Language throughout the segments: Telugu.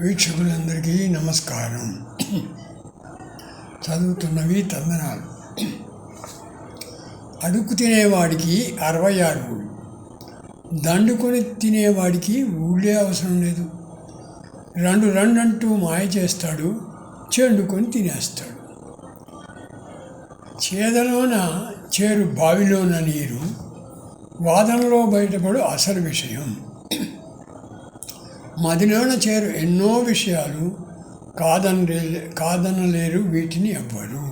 వీక్షకులందరికీ నమస్కారం. చదువుతున్నవి తందనాలు. అడుక్కు తినేవాడికి అరవై అడుగులు దండుకొని తినేవాడికి ఊళ్ళే అవసరం లేదు. రెండు రెండు అంటూ మాయ చేస్తాడు చెండుకొని తినేస్తాడు. చేదలోన చేరు బావిలోన నీరు వాదనలో బయటపడు అసలు విషయం. మదిలోన చేరు ఎన్నో విషయాలు కాదనలే కాదనలేరు వీటిని ఎవ్వరు.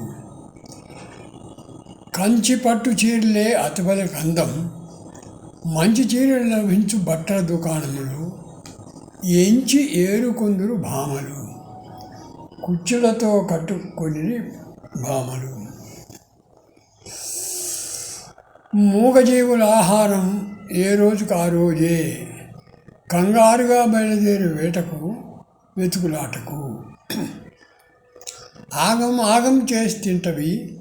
కంచి పట్టు చీరలే అతిపద కందం మంచి చీరలు లభించు బట్టల దుకాణములు ఎంచి ఏరుకొందురు భామలు కుచ్చులతో కట్టుకొని భామలు. మూగజీవుల ఆహారం ఏ రోజుకు ఆ రోజే? కంగారుగా బయలుదేరి వేటకు వెతుకులాటకు. ఆగం ఆగం చేసి తింటవి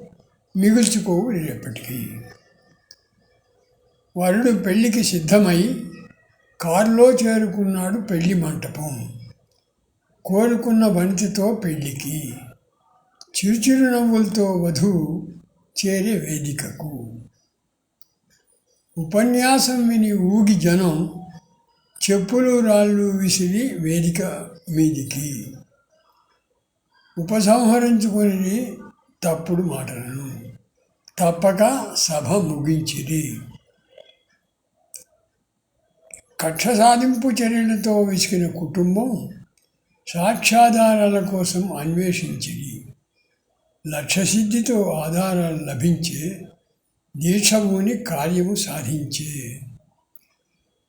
మిగుల్చుకోవు రేపటికి వరుడు పెళ్ళికి సిద్ధమై కారులో చేరుకున్నాడు పెళ్ళి మంటపం. కోరుకున్న బంతితో పెళ్ళికి చిరుచిరు నవ్వులతో వధువు చేరే వేదికకు. ఉపన్యాసం విని ఊగి జనం చెప్పులు రాళ్ళు విసిరి వేదిక మీదికి. ఉపసంహరించుకొని తప్పుడు మాటలను. తప్పక సభ ముగించిది కక్ష సాధింపు చర్యలతో విసిగిన కుటుంబం సాక్ష్యాధారాల కోసం అన్వేషించింది లక్ష్యసిద్ధితో ఆధారాలు లభించే దీక్షభూని కార్యము సాధించే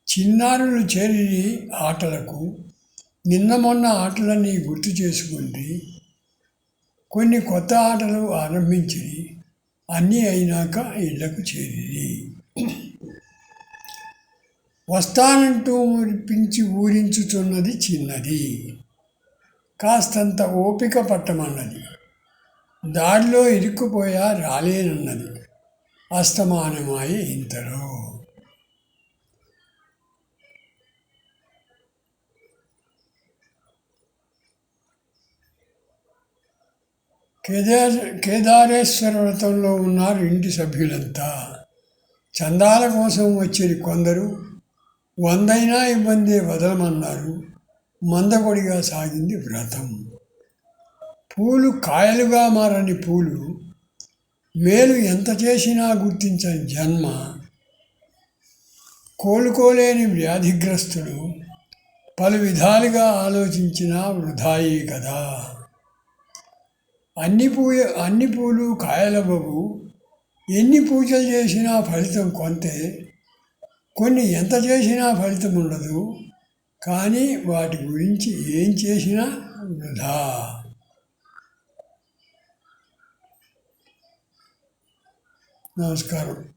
చిన్నారులు చేరి ఆటలకు నిన్న మొన్న ఆటలన్నీ గుర్తు చేసుకుంటే కొన్ని కొత్త ఆటలు ఆరంభించి అన్నీ అయినాక ఇళ్ళకు చేరి వస్తానంటూ మురిపించి ఊరించుతున్నది చిన్నది. కాస్తంత ఓపిక పట్టమన్నది. దారిలో ఇరుక్కుపోయా రాలేనన్నది. అస్తమానమాయి ఇంతలో. కేదార్ కేదారేశ్వర వ్రతంలో ఉన్నారు ఇంటి సభ్యులంతా. చందాల కోసం వచ్చిన కొందరు వందైనా ఇబ్బంది వదలమన్నారు. మందకొడిగా సాగింది వ్రతం. పూలు కాయలుగా మారని పూలు మేలు ఎంత చేసినా గుర్తించని జన్మ. కోలుకోలేని వ్యాధిగ్రస్తుడు పలు విధాలుగా ఆలోచించినా వృధాయే కదా. అన్ని పూ అన్ని పూలు కాయలవ్వవు ఎన్ని పూజలు చేసినా ఫలితం కొంతే. కొన్ని ఎంత చేసినా ఫలితం ఉండదు. కానీ వాటి గురించి ఏం చేసినా వృధా. నమస్కారం.